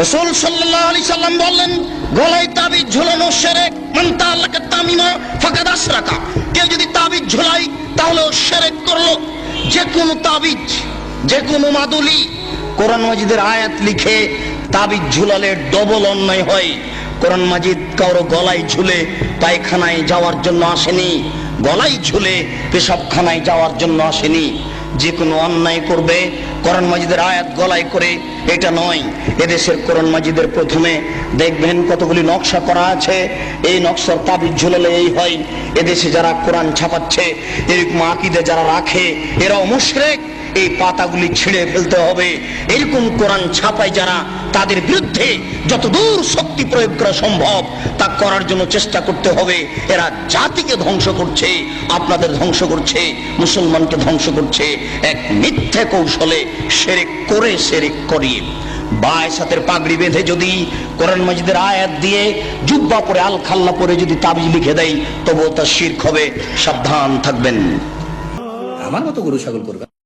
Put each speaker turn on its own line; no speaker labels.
রসুল সাল্লাল্লাহু আলাইহি সাল্লাম বললেন, গলায় তাবিজ ঝুলানো শিরক মান তাআল্লাকা তামিমা, ফাকাদ আশরাকা কেউ যদি তাবিজ ঝুলাই তাহলে ও শিরক করল। যে কোনো তাবিজ, যে কোনো মাদুলি, কোরআন মাজিদের আয়াত লিখে তাবিজ ঝুলালে ডবল অন্যায় হয়। কোরআন মাজিদ কারও গলায় ঝুলে পায়খানায় যাওয়ার জন্য আসেনি, গলায় ঝুলে পেশাবখানায় যাওয়ার জন্য আসেনি। যে কোনো অন্যায় করবে কোরআন মাজিদের আয়াত গলায় করে, এটা নয়। এদেশের কোরআন মাজিদের প্রথমে দেখবেন কতগুলি নকশা করা আছে। এই নকশার তাবিজ ঝুলালে এই হয়, এদেশে যারা কোরআন ছাপাচ্ছে, এরকম আকিদে যারা রাখে, এরাও মুশরেক। এই পাতাগুলি ছিঁড়ে ফেলতে হবে। এরকম কোরআন ছাপায় যারা তাদের বিরুদ্ধে যত দূর শক্তি প্রয়োগ করা সম্ভব, তা করার জন্য চেষ্টা করতে হবে। এরা জাতিকে ধ্বংস করছে, আপনাদের ধ্বংস করছে, মুসলমানকে ধ্বংস করছে। এক মিথ্যে কৌশলে সেরেক করে সেরেক করিয়ে। বায়সাতের পাগড়ি বেঁধে যদি কোরআন মাজিদের আয়াত দিয়ে জুব্বা পরে আল খাল্লা পরে যদি তাবিজ লিখে দেয়, তবুও তা শির্ক হবে। সাবধান থাকবেন।
আমার মতো গরু ছাগল করবে